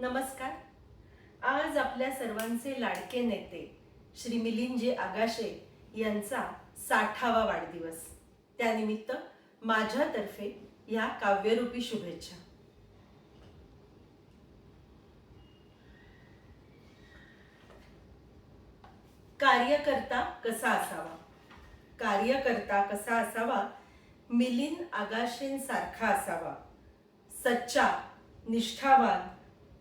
नमस्कार. आज आपल्या सर्वांचे लाडके नेते श्री मिलिंदजी आगाशे यांचा साठावा वाढदिवस. त्यानिमित्त माझ्यातर्फे या काव्यरूपी शुभेच्छा. कार्यकर्ता कसा असावा? कार्यकर्ता कसा असावा? मिलिंद आगाशेंसारखा असावा. सच्चा निष्ठावान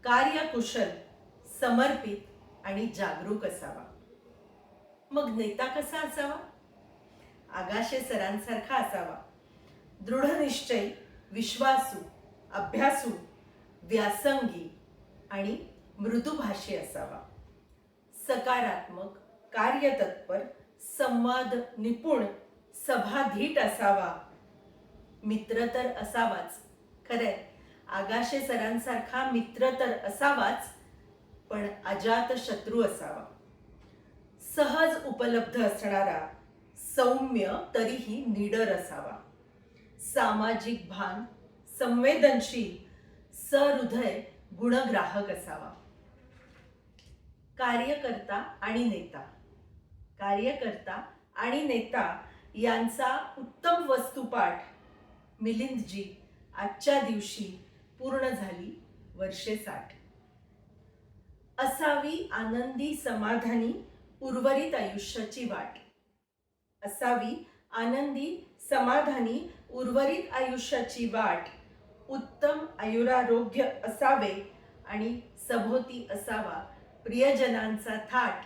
कार्यकुशल समर्पित आणि जागरूक असावा. मग नेता कसा असावा? आगाशे सरांसारखा असावा. दृढनिश्चयी विश्वासू अभ्यासू व्यासंगी आणि मृदुभाषी असावा. सकारात्मक कार्यतत्पर संवाद निपुण सभाधीट असावा. मित्र तर असावाच खरंय. आगाशे सरांसारखा मित्र तर असावाच पण अजात शत्रू असावा. सहज उपलब्ध असणारा सौम्य तरीही निडर असावा. सामाजिक भान संवेदनशील सहृदय गुणग्राहक असावा. कार्यकर्ता आणि नेता. कार्यकर्ता आणि नेता यांचा उत्तम वस्तुपाठ मिलिंदजी आजच्या दिवशी पूर्ण झाली वर्षे साठ. असावी आनंदी समाधानी उर्वरित आयुष्याची वाट. असावी आनंदी समाधानी उर्वरित आयुष्याची वाट. उत्तम आयुरारोग्य असावे आणि सभोवती असावा प्रियजनांचा थाट.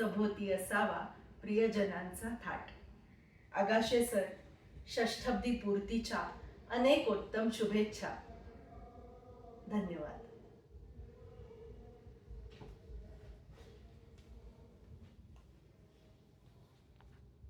सभोती असावा प्रियजनांचा थाट. आगाशे सर षष्ठब्दी पूर्तीच्या अनेक उत्तम शुभेच्छा. धन्यवाद.